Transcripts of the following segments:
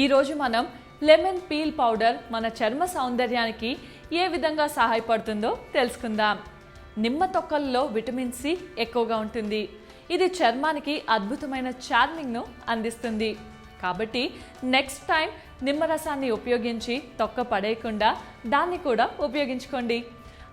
ఈరోజు మనం lemon peel powder మన చర్మ సౌందర్యానికి ఏ విధంగా సహాయపడుతుందో తెలుసుకుందాం. నిమ్మ తొక్కల్లో విటమిన్ సి ఎక్కువగా ఉంటుంది. ఇది చర్మానికి అద్భుతమైన చార్మింగ్ను అందిస్తుంది. కాబట్టి నెక్స్ట్ టైం నిమ్మరసాన్ని ఉపయోగించి తొక్క పడేయకుండా దాన్ని కూడా ఉపయోగించుకోండి.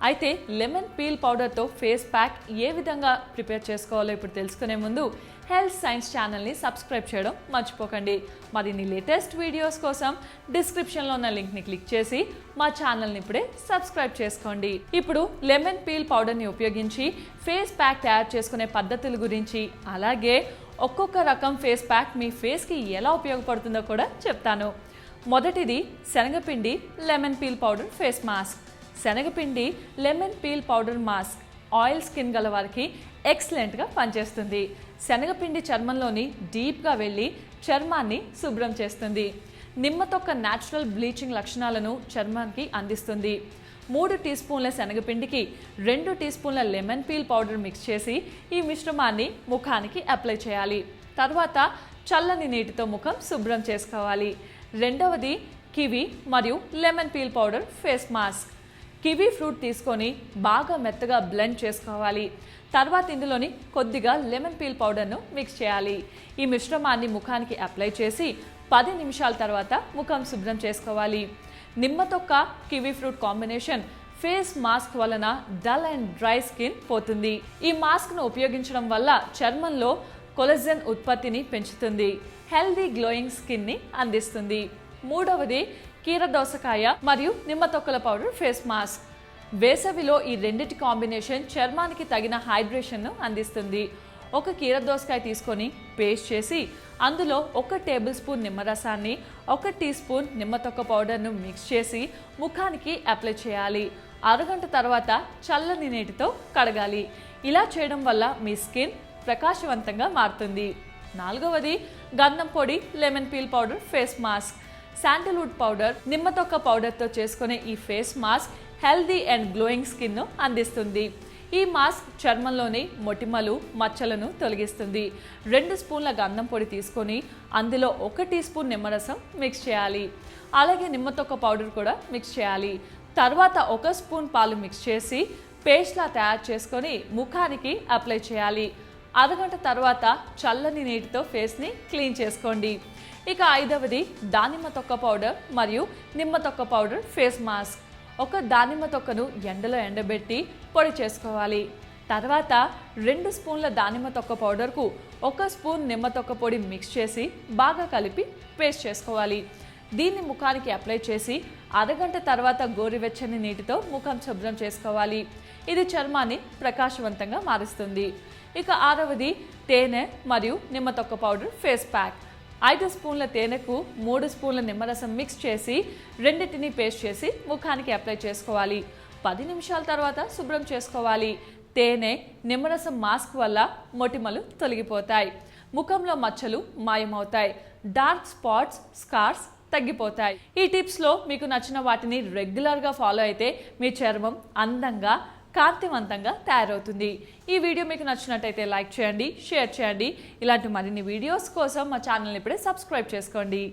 అయితే లెమన్ పీల్ పౌడర్తో ఫేస్ ప్యాక్ ఏ విధంగా ప్రిపేర్ చేసుకోవాలో ఇప్పుడు తెలుసుకునే ముందు హెల్త్ సైన్స్ ఛానల్ని సబ్స్క్రైబ్ చేయడం మర్చిపోకండి. మరిన్ని లేటెస్ట్ వీడియోస్ కోసం డిస్క్రిప్షన్లో ఉన్న లింక్ని క్లిక్ చేసి మా ఛానల్ని ఇప్పుడే సబ్స్క్రైబ్ చేసుకోండి. ఇప్పుడు లెమన్ పీల్ పౌడర్ని ఉపయోగించి ఫేస్ ప్యాక్ తయారు చేసుకునే పద్ధతుల గురించి అలాగే ఒక్కొక్క రకం ఫేస్ ప్యాక్ మీ ఫేస్కి ఎలా ఉపయోగపడుతుందో కూడా చెప్తాను. మొదటిది శనగపిండి lemon peel powder face mask. శనగపిండి lemon peel powder mask oil skin గల వారికి ఎక్సలెంట్గా పనిచేస్తుంది. శనగపిండి చర్మంలోని డీప్గా వెళ్ళి చర్మాన్ని శుభ్రం చేస్తుంది. నిమ్మ తొక్క న్యాచురల్ బ్లీచింగ్ లక్షణాలను చర్మానికి అందిస్తుంది. మూడు టీ స్పూన్ల శనగపిండికి రెండు టీ స్పూన్ల లెమన్ పీల్ పౌడర్ మిక్స్ చేసి ఈ మిశ్రమాన్ని ముఖానికి అప్లై చేయాలి. తర్వాత చల్లని నీటితో ముఖం శుభ్రం చేసుకోవాలి. రెండవది కివి మరియు lemon peel powder face mask. Kiwi fruit తీసుకొని బాగా మెత్తగా బ్లెండ్ చేసుకోవాలి. తర్వాత ఇందులోని కొద్దిగా లెమన్ పీల్ పౌడర్ను మిక్స్ చేయాలి. ఈ మిశ్రమాన్ని ముఖానికి అప్లై చేసి పది నిమిషాల తర్వాత ముఖం శుభ్రం చేసుకోవాలి. నిమ్మ తొక్క kiwi fruit combination face mask వలన డల్ అండ్ డ్రై స్కిన్ పోతుంది. ఈ మాస్క్ను ఉపయోగించడం వల్ల చర్మంలో కొలజన్ ఉత్పత్తిని పెంచుతుంది. హెల్దీ గ్లోయింగ్ స్కిన్ని అందిస్తుంది. మూడవది కీర దోసకాయ మరియు నిమ్మ తొక్కల పౌడర్ ఫేస్ మాస్క్. వేసవిలో ఈ రెండిటి కాంబినేషన్ చర్మానికి తగిన హైడ్రేషన్ను అందిస్తుంది. ఒక కీర దోసకాయ తీసుకొని పేస్ట్ చేసి అందులో ఒక టేబుల్ స్పూన్ నిమ్మరసాన్ని ఒక టీ స్పూన్ నిమ్మ తొక్క పౌడర్ను మిక్స్ చేసి ముఖానికి అప్లై చేయాలి. అరగంట తర్వాత చల్లని నీటితో కడగాలి. ఇలా చేయడం వల్ల మీ స్కిన్ ప్రకాశవంతంగా మారుతుంది. నాలుగవది గంధం పొడి lemon peel powder face mask. Sandalwood powder నిమ్మ తొక్క పౌడర్తో చేసుకునే ఈ face mask healthy and glowing స్కిన్ను అందిస్తుంది. ఈ మాస్క్ చర్మంలోని మొటిమలు మచ్చలను తొలగిస్తుంది. రెండు స్పూన్ల గంధం పొడి తీసుకొని అందులో ఒక టీ స్పూన్ నిమ్మరసం మిక్స్ చేయాలి. అలాగే నిమ్మ తొక్క పౌడర్ కూడా మిక్స్ చేయాలి. తర్వాత ఒక స్పూన్ పాలు మిక్స్ చేసి పేస్ట్లా తయారు చేసుకొని ముఖానికి అప్లై చేయాలి. అరగంట తర్వాత చల్లని నీటితో ఫేస్ని క్లీన్ చేసుకోండి. ఇక ఐదవది దానిమ్మ తొక్క పౌడర్ మరియు నిమ్మ తొక్క పౌడర్ ఫేస్ మాస్క్. ఒక దానిమ్మ తొక్కను ఎండలో ఎండబెట్టి పొడి చేసుకోవాలి. తర్వాత రెండు స్పూన్ల దానిమ్మ తొక్క పౌడర్కు ఒక స్పూన్ నిమ్మ తొక్క పొడి మిక్స్ చేసి బాగా కలిపి పేస్ట్ చేసుకోవాలి. దీన్ని ముఖానికి అప్లై చేసి అరగంట తర్వాత గోరువెచ్చని నీటితో ముఖం శుభ్రం చేసుకోవాలి. ఇది చర్మాన్ని ప్రకాశవంతంగా మారుస్తుంది. ఇక ఆరవది తేనె మరియు నిమ్మ తొక్క పౌడర్ ఫేస్ ప్యాక్. ఐదు స్పూన్ల తేనెకు మూడు స్పూన్ల నిమ్మరసం మిక్స్ చేసి రెండింటిని పేస్ట్ చేసి ముఖానికి అప్లై చేసుకోవాలి. పది నిమిషాల తర్వాత శుభ్రం చేసుకోవాలి. తేనె నిమ్మరసం మాస్క్ వల్ల మొటిమలు తొలగిపోతాయి. ముఖంలో మచ్చలు మాయమవుతాయి. డార్క్ స్పాట్స్ స్కార్స్ తగ్గిపోతాయి. ఈ టిప్స్లో మీకు నచ్చిన వాటిని రెగ్యులర్గా ఫాలో అయితే మీ చర్మం అందంగా కాంతివంతంగా తయారవుతుంది. ఈ వీడియో మీకు నచ్చినట్టయితే లైక్ చేయండి షేర్ చేయండి. ఇలాంటి మరిన్ని వీడియోస్ కోసం మా ఛానల్ని ఇప్పుడే సబ్స్క్రైబ్ చేసుకోండి.